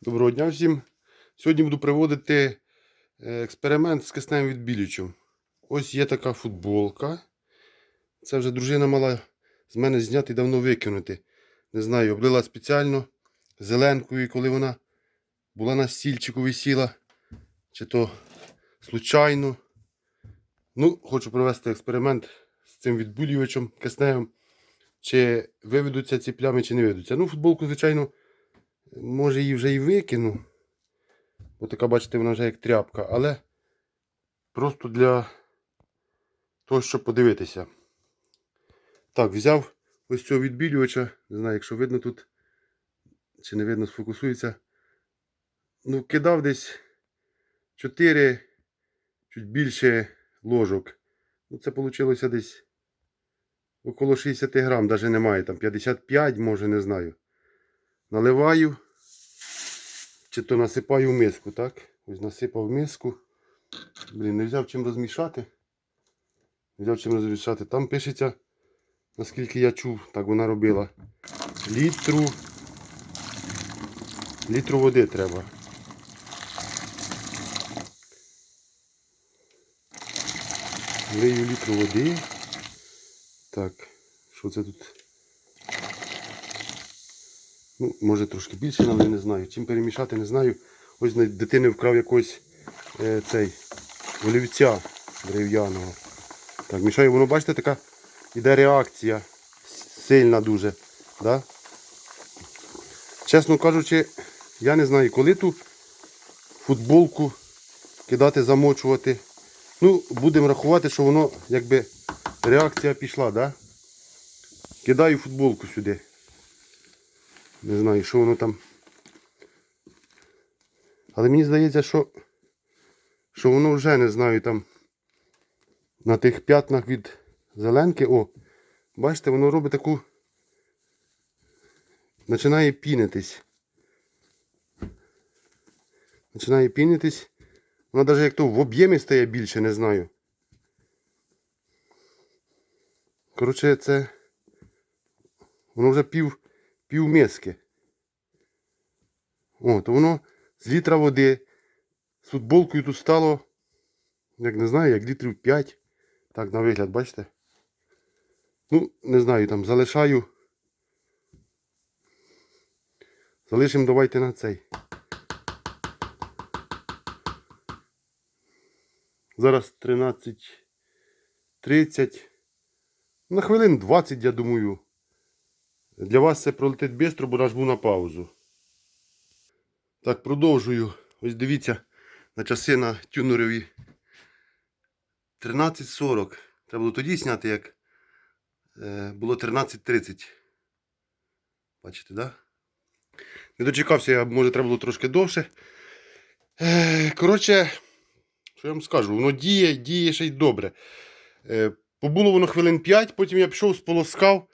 Доброго дня всім. Сьогодні буду проводити е, експеримент з кисневим відбілювачем. Ось є така футболка. Це вже дружина мала з мене зняти і давно викинути. Не знаю, облила спеціально зеленкою, коли вона була на стільчику висіла. Чи то случайно. Ну, хочу провести експеримент з цим відбілювачем кисневим. Чи виведуться ці плями, чи не виведуться. Ну, футболку, звичайно. Може її вже і викину. Бо така, бачите, вона вже як тряпка. Але просто для того, щоб подивитися. Так, взяв ось цього відбілювача. Не знаю, якщо видно тут, чи не видно, сфокусується. Ну, кидав десь 4, чуть більше ложок. Ну, це вийшло десь около 60 грам, навіть немає. Там 55, може, не знаю наливаю, чи то насипаю в миску, так? Ось насипав в миску. Блін, не взяв чим розмішати. Не взяв чим розмішати. Там пишеться, наскільки я чув, так вона робила. Літру. Літру води треба. Лию літру води. Так, що це тут? Ну, може трошки більше, але не знаю. Чим перемішати, не знаю. Ось дитини вкрав якось е, цей олівця дерев'яного. Так, мішаю, воно, бачите, така іде реакція сильна дуже. Да? Чесно кажучи, я не знаю, коли ту футболку кидати, замочувати. Ну, будемо рахувати, що воно якби реакція пішла, да? Кидаю футболку сюди. Не знаю, що воно там. Але мені здається, що що воно вже не знаю там на тих п'ятнах від зеленки. О, бачите, воно робить таку. Починає пінитись. Починає пінитись. Воно навіть як то в об'ємі стає більше, не знаю. Коротше, це. Воно вже пів пів миски. О, то воно з літра води. З футболкою тут стало, як не знаю, як літрів 5. Так, на вигляд, бачите? Ну, не знаю, там залишаю. Залишимо давайте на цей. Зараз 13.30. На хвилин 20, я думаю. Для вас це пролетить швидко, бо наш був на паузу. Так, продовжую. Ось дивіться на часи на тюнерові 13.40. Треба було тоді зняти, як е, було 13.30. Бачите, да? Не дочекався, я, може треба було трошки довше. Е, коротше, що я вам скажу, воно діє, діє ще й добре. Е, побуло воно хвилин 5, потім я пішов, сполоскав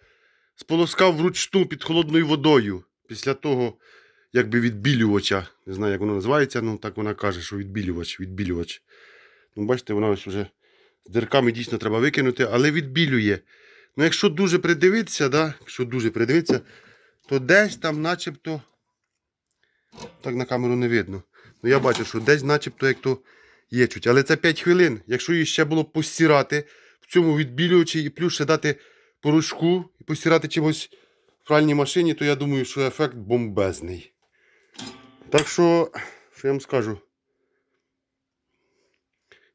сполоскав вручну під холодною водою. Після того, якби відбілювача. Не знаю, як воно називається, ну так вона каже, що відбілювач, відбілювач. Ну, бачите, вона ось вже з дирками дійсно треба викинути, але відбілює. Ну, якщо дуже придивитися, да, якщо дуже придивитися, то десь там начебто. Так на камеру не видно. Ну я бачу, що десь начебто як то є чуть. Але це 5 хвилин. Якщо її ще було постирати в цьому відбілювачі і плюс ще дати порошку і постирати чимось в пральній машині, то я думаю, що ефект бомбезний. Так що, що я вам скажу?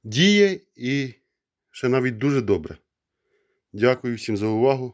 Діє і ще навіть дуже добре. Дякую всім за увагу.